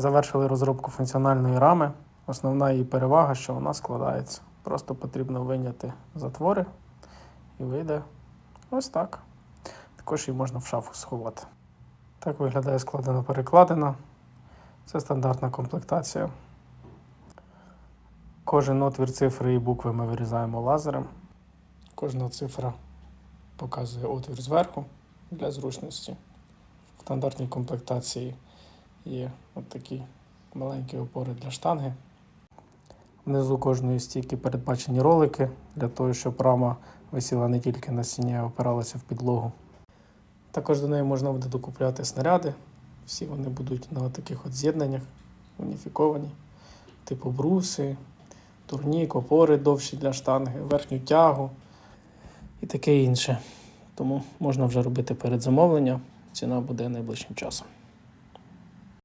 Завершили розробку функціональної рами. Основна її перевага, що вона складається. Просто потрібно виняти затвори і вийде ось так. Також її можна в шафу сховати. Так виглядає складена перекладина. Це стандартна комплектація. Кожен отвір цифри і букви ми вирізаємо лазером. Кожна цифра показує отвір зверху для зручності. В стандартній комплектації є от такі маленькі опори для штанги. Внизу кожної стійки передбачені ролики для того, щоб рама висіла не тільки на стіні, а опиралася в підлогу. Також до неї можна буде докупляти снаряди. Всі вони будуть на таких от з'єднаннях уніфіковані, типу бруси, турнік, опори довші для штанги, верхню тягу і таке інше. Тому можна вже робити передзамовлення. Ціна буде найближчим часом.